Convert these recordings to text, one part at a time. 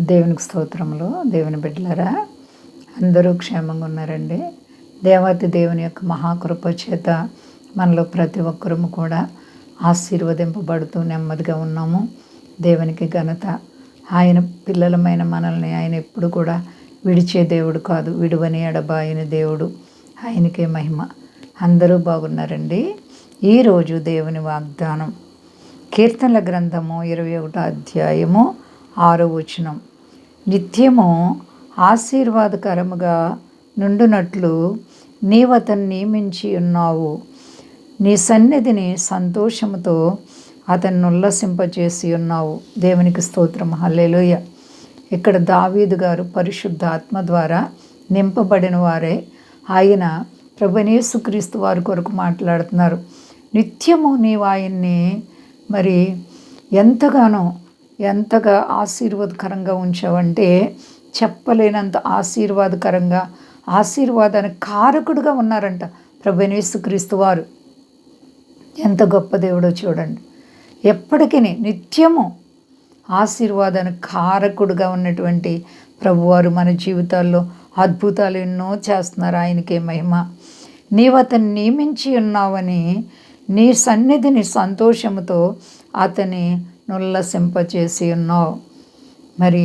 దేవునికి స్తోత్రములు దేవుని బిడ్డలరా. అందరూ క్షేమంగా ఉన్నారండి. దేవాతి దేవుని యొక్క మహాకృప చేత మనలో ప్రతి ఒక్కరము కూడా ఆశీర్వదింపబడుతూ నెమ్మదిగా ఉన్నాము. దేవునికి ఘనత. ఆయన పిల్లలమైన మనల్ని ఆయన ఎప్పుడు కూడా విడిచే దేవుడు కాదు విడువని ఎడబాయని దేవుడు. ఆయనకే మహిమ. అందరూ బాగున్నారండి. ఈరోజు దేవుని వాగ్దానం. కీర్తనల గ్రంథము ఇరవై ఒకటో అధ్యాయము ఆరో వచనం. నిత్యము ఆశీర్వాదకరముగా నుండునట్లు నీవు అతన్ని నియమించి ఉన్నావు. నీ సన్నిధిని సంతోషముతో అతన్ని ఉల్లసింపజేసి ఉన్నావు. దేవునికి స్తోత్రం హల్లేలోయ. ఇక్కడ దావీదు గారు పరిశుద్ధ ఆత్మ ద్వారా నింపబడిన వారే. ఆయన ప్రభునేసుక్రీస్తు వారి కొరకు మాట్లాడుతున్నారు. నిత్యము నీవు ఆయన్ని మరి ఎంతగానో ఎంతగా ఆశీర్వాదకరంగా ఉంచావంటే చెప్పలేనంత ఆశీర్వాదకరంగా ఆశీర్వాదానికి కారకుడుగా ఉన్నారంట ప్రభునేసుక్రీస్తు వారు. ఎంత గొప్ప దేవుడో చూడండి. ఎప్పటికీ నిత్యము ఆశీర్వాదానికి కారకుడుగా ఉన్నటువంటి ప్రభువారు మన జీవితాల్లో అద్భుతాలు ఎన్నో చేస్తున్నారు. ఆయనకే మహిమ. నీవు అతన్ని నియమించి ఉన్నావని నీ సన్నిధిని సంతోషముతో అతని నుల్లసింపచేసి ఉన్నావు. మరి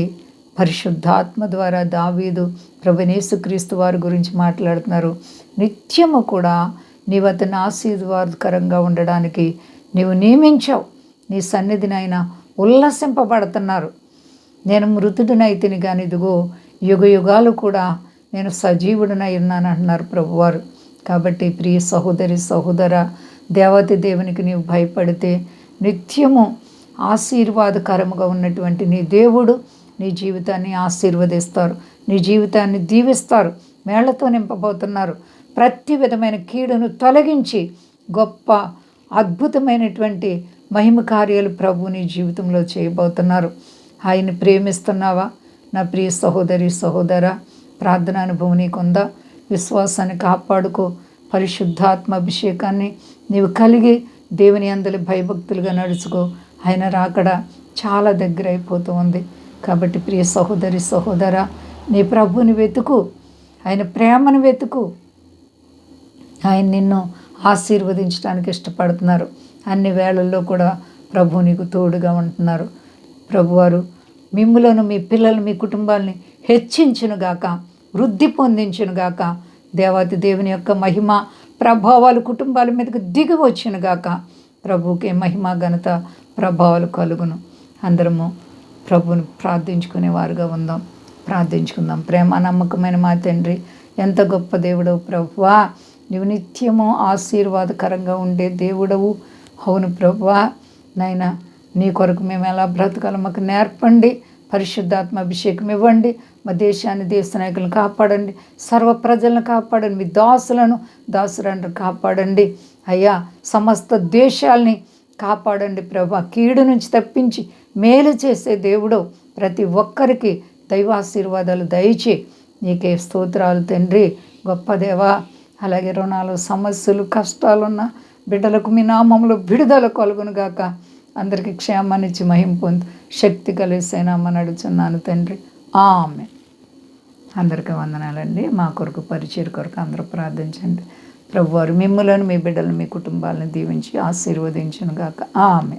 పరిశుద్ధాత్మ ద్వారా దావీదు ప్రభునేసుక్రీస్తు వారి గురించి మాట్లాడుతున్నారు. నిత్యము కూడా నీవు అతని ఆశీర్వాదకరంగా ఉండడానికి నీవు నియమించావు. నీ సన్నిధినైన ఉల్లసింపబడుతున్నారు నేను మృతుడినైతిని కానీ ఇదిగో యుగ యుగాలు కూడా నేను సజీవుడినై ఉన్నాను అంటున్నారు ప్రభువారు. కాబట్టి ప్రియ సహోదరి సహోదర దేవతి దేవునికి నీవు భయపడితే నిత్యము ఆశీర్వాదకరముగా ఉన్నటువంటి నీ దేవుడు నీ జీవితాన్ని ఆశీర్వదిస్తారు. నీ జీవితాన్ని దీవిస్తారు. మేళ్ళతో నింపబోతున్నారు. ప్రతి విధమైన కీడును తొలగించి గొప్ప అద్భుతమైనటువంటి మహిమ కార్యాలు ప్రభు నీ జీవితంలో చేయబోతున్నారు. ఆయన్ని ప్రేమిస్తున్నావా? నా ప్రియ సహోదరి సహోదర ప్రార్థన అనుభవం నీకుందా? విశ్వాసాన్ని కాపాడుకో. పరిశుద్ధాత్మ అభిషేకాన్ని నీవు కలిగి దేవుని అందరి భయభక్తులుగా నడుచుకో. ఆయన రాకడ చాలా దగ్గర అయిపోతూ ఉంది. కాబట్టి ప్రియ సహోదరి సహోదర నీ ప్రభుని వెతుకు ఆయన ప్రేమను వెతుకు. ఆయన నిన్ను ఆశీర్వదించడానికి ఇష్టపడుతున్నారు. అన్ని వేళల్లో కూడా ప్రభు నీకు తోడుగా ఉంటున్నారు. ప్రభువారు మిమ్ములను మీ పిల్లలు మీ కుటుంబాలని హెచ్చించునుగాక వృద్ధి పొందించునుగాక దేవాతి దేవుని యొక్క మహిమ ప్రభావాలు కుటుంబాల మీదకు దిగి వచ్చినగాక ప్రభుకే మహిమ ఘనత ప్రభావాలు కలుగును. అందరము ప్రభుని ప్రార్థించుకునే వారుగా ఉందాం. ప్రార్థించుకుందాం. ప్రేమ నమ్మకమైన మా తండ్రి ఎంత గొప్ప దేవుడవు ప్రభువా. నువ్వు నిత్యము ఆశీర్వాదకరంగా ఉండే దేవుడవు. అవును ప్రభువా. నాయన నీ కొరకు మేము ఎలా బ్రతకాలో మాకు నేర్పండి. పరిశుద్ధాత్మ అభిషేకం ఇవ్వండి. మా దేశాన్ని దేశ నాయకులను కాపాడండి. సర్వ ప్రజలను కాపాడండి. మీ దాసులను దాసులను కాపాడండి. అయ్యా సమస్త దేశాల్ని కాపాడండి ప్రభా. కీడు నుంచి తప్పించి మేలు చేసే దేవుడు ప్రతి ఒక్కరికి దైవాశీర్వాదాలు దయచి నీకే స్తోత్రాలు తండ్రి. గొప్ప దేవా అలాగే రుణాలు సమస్యలు కష్టాలున్న బిడ్డలకు మీ నామంలో విడుదల కలుగునుగాక అందరికీ క్షేమాన్నిచ్చి మహిం పొందు శక్తి కలిసేనామని నడుచున్నాను తండ్రి. ఆమె అందరికీ వందనాలండి. మా కొరకు పరిచయ కొరకు అందరూ ప్రార్థించండి. ప్రభువారు మిమ్మలను మీ బిడ్డలను మీ కుటుంబాలను దీవించి ఆశీర్వదించును గాక ఆమె